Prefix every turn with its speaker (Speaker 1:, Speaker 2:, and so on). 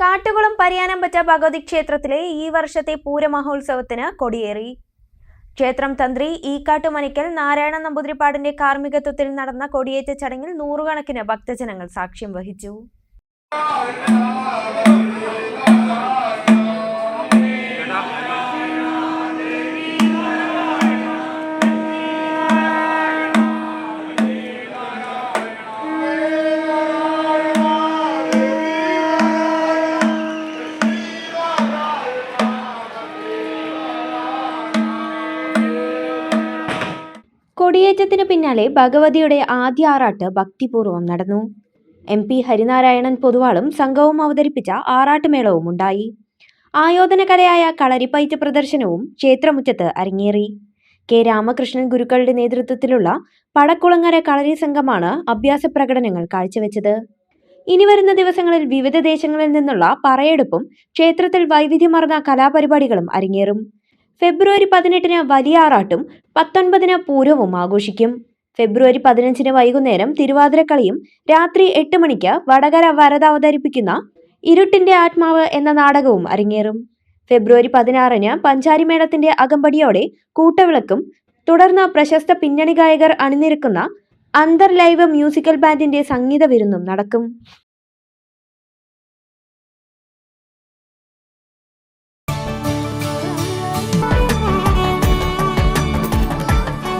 Speaker 1: കാട്ടുകുളം പരിയാനംപറ്റ ഭഗവതി ക്ഷേത്രത്തിലെ ഈ വർഷത്തെ പൂരമഹോത്സവത്തിന് കൊടിയേറി. ക്ഷേത്രം തന്ത്രി ഈക്കാട്ടുമനിക്കൽ നാരായണ നമ്പൂതിരിപ്പാടിന്റെ കാർമ്മികത്വത്തിൽ നടന്ന കൊടിയേറ്റ ചടങ്ങിൽ നൂറുകണക്കിന് ഭക്തജനങ്ങൾ സാക്ഷ്യം വഹിച്ചു. കൊടിയേറ്റത്തിന് പിന്നാലെ ഭഗവതിയുടെ ആദ്യ ആറാട്ട് ഭക്തിപൂർവം നടന്നു. എം പി ഹരിനാരായണൻ പൊതുവാളും സംഘവും അവതരിപ്പിച്ച ആറാട്ടുമേളവും ഉണ്ടായി. ആയോധന കലയായ കളരിപ്പയറ്റ് പ്രദർശനവും ക്ഷേത്രമുറ്റത്ത് അരങ്ങേറി. കെ രാമകൃഷ്ണൻ ഗുരുക്കളുടെ നേതൃത്വത്തിലുള്ള പടക്കുളങ്ങര കളരി സംഘമാണ് അഭ്യാസ പ്രകടനങ്ങൾ കാഴ്ചവെച്ചത്. ഇനി വരുന്ന ദിവസങ്ങളിൽ വിവിധ ദേശങ്ങളിൽ നിന്നുള്ള പറയെടുപ്പും ക്ഷേത്രത്തിൽ വൈവിധ്യമാർന്ന കലാപരിപാടികളും അരങ്ങേറും. ഫെബ്രുവരി പതിനെട്ടിന് വലിയ ആറാട്ടും പത്തൊൻപതിന് പൂരവും ആഘോഷിക്കും. ഫെബ്രുവരി പതിനഞ്ചിന് വൈകുന്നേരം തിരുവാതിരക്കളിയും രാത്രി എട്ട് മണിക്ക് വടകര വരത അവതരിപ്പിക്കുന്ന ഇരുട്ടിന്റെ ആത്മാവ് എന്ന നാടകവും അരങ്ങേറും. ഫെബ്രുവരി പതിനാറിന് പഞ്ചാരിമേളത്തിന്റെ അകമ്പടിയോടെ കൂട്ടവിളക്കും തുടർന്ന് പ്രശസ്ത പിന്നണി ഗായകർ അണിനിരക്കുന്ന അന്തർ ലൈവ് മ്യൂസിക്കൽ ബാൻഡിന്റെ സംഗീത വിരുന്നും നടക്കും.